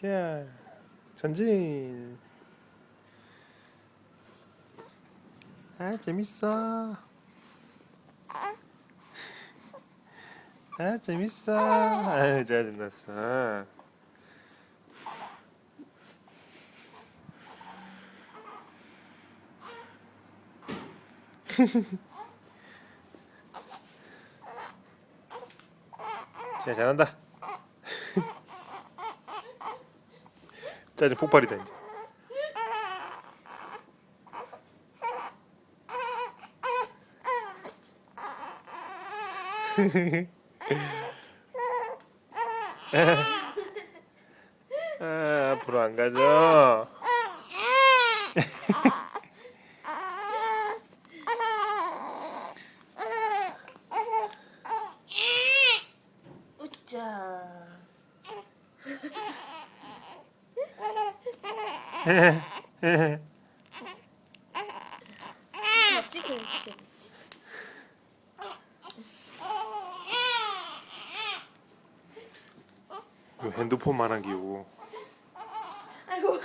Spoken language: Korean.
자, 전진. 아, 재밌어. 아, 재밌어. 아, 짜증났어. 자, 잘한다. 짜증 폭발이다 이제. 아, 앞으로 안 가죠. 웃자. 찍어 찍어. 이거 핸드폰만 한 기고. 아이고.